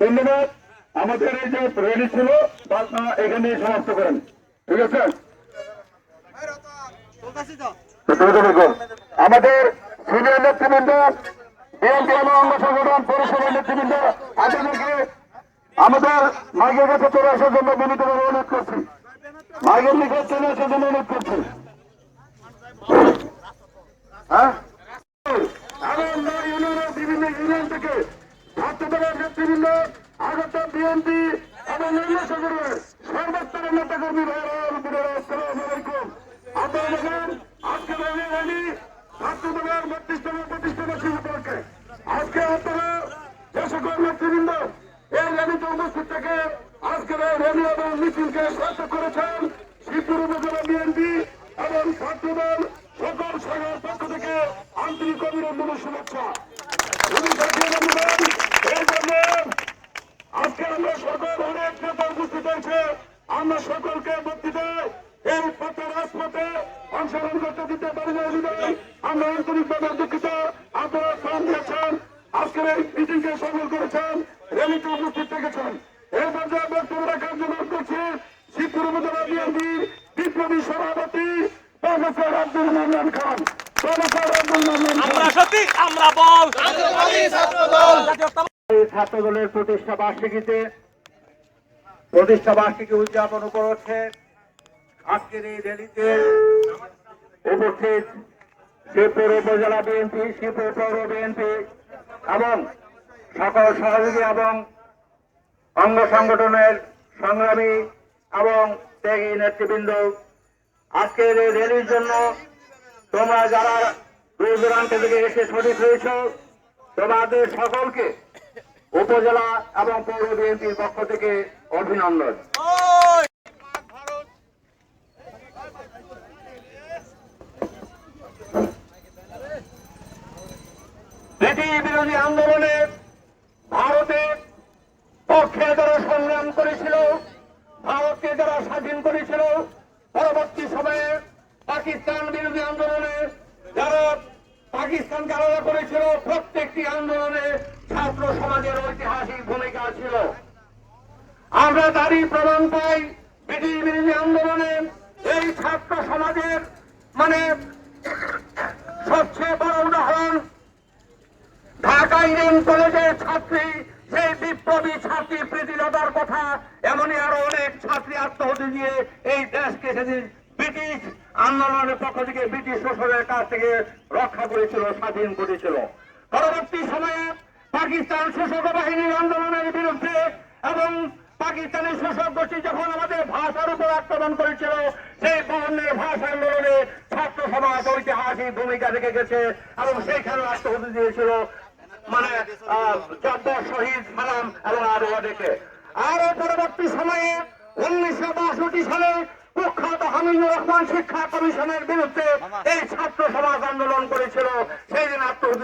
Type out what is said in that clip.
ধন্যবাদ। আমাদের এই যে রেডি ছিল বাসনা এখানে সমাপ্ত করেন। ঠিক আছে? আমাদের সিনিয়র নেতৃবৃন্দ সংগঠন নেতৃবৃন্দ আমাদের মাইকের কাছে চলে আসার জন্য বিনীতভাবে অনুরোধ করছি। মাইকের লিখে চলে আসার জন্য অনুরোধ করছি হ্যাঁ আমার ইউনিয়নের বিভিন্ন ইউনিয়ন থেকে ছাত্রদলের নেতৃবৃন্দ আগত বিএনপি এবং অন্য সংগঠনের সর্বস্তরের নেতা কর্মী আপনারা দেখেন আজকে র্যালি ছাত্রদলের বত্রিশতম প্রতিষ্ঠাবাসী উপলক্ষে আজকে আপনারা যে সকল নেতৃবৃন্দ এই র্যালিতে উপস্থিত থেকে আজকের এই র্যালি এবং মিছিলকে সার্থক করেছেন শিবপুর উপজেলা বিএনপি এবং ছাত্রদল সকল শাখার পক্ষ থেকে আন্তরিক অভিনন্দন শুভেচ্ছা। এই জন্য আজকে আমরা সকল অনেক উপস্থিত হয়েছে আমরা সকলকে বক্তৃতায় এই পথে রাজপথে অংশগ্রহণ করতে দিতে পারি না আমরা আন্তরিকভাবে দুঃখিত। আপনারা শ্রম দিয়েছেন। আজকের এই মিটিংকে সফল করেছেন। র্যালিতে উপস্থিত থেকেছেন। এই পর্যায়ে বক্তব্য রাখার জন্য করছি শিবপুর উপজেলা বিএনপির বিপ্লবী সভাপতি প্রফেসর আব্দুল মান্নান খান। প্রফেসর আব্দুল মান্নান প্রতিষ্ঠা বার্ষিকী উদযাপন উপলক্ষে আজকের এই র্যালিতে উপস্থিত শিবপুর উপজেলা বিএনপি, শিবপুর পৌর বিএনপি এবং সকল সহযোগী এবং অঙ্গ সংগঠনের সংগ্রামী এবং ত্যাগী নেতৃবৃন্দ, আজকের এই র্যালির জন্য তোমরা যারা দূর দূরান্ত থেকে এসে শরীর হয়েছ তোমাদের সকলকে উপজেলা এবং পৌর বিএনপির পক্ষ থেকে অভিনন্দন বিরোধী আন্দোলনে ভারতের পক্ষে যারা সংগ্রাম করেছিল, ভারতকে যারা স্বাধীন করেছিল, পরবর্তী সময়ে পাকিস্তান বিরোধী আন্দোলনে যারা পাকিস্তানকে আলাদা করেছিল, প্রত্যেকটি আন্দোলনে ছাত্র সমাজের ঐতিহাসিক ভূমিকা ছিল। আমরা তারই প্রমাণ পাই ব্রিটিশ বিরোধী আন্দোলনে এই ছাত্র সমাজের মানে সবচেয়ে বড় উদাহরণ, ঢাকা ইডেন কলেজের ছাত্রী, সেই বিপ্লবী ছাত্রী প্রীতিলতার কথা। এমনই আরও অনেক ছাত্রী আত্মহত্যা দিয়ে এই দেশকে সেদিন ব্রিটিশ আন্দোলনের পক্ষ থেকে ব্রিটিশ শোষণের কাছ থেকে রক্ষা করেছিল, স্বাধীন করেছিল। পরবর্তী সময়ে পাকিস্তান শোষক বাহিনীর আন্দোলনের বিরুদ্ধে এবং পাকিস্তানের শোষক গোষ্ঠী যখন আমাদের ভাষার উপর আক্রমণ করেছিল, সেই বর্ণের ভাষা আন্দোলনে ছাত্র সমাজ ঐতিহাসিক ভূমিকা রেখে গেছে এবং সেইখানে আত্মহত্যা দিয়েছিল মানে জব্বর শহীদ সালাম এবং আরও অনেকে আরও পরবর্তী সময়ে উনিশশো বাষট্টি সালে কুখ্যাত হামিদুর রহমান শিক্ষা কমিশনের বিরুদ্ধে এই ছাত্র সমাজ আন্দোলন করেছিল। সেই দিন আত্মহত্যা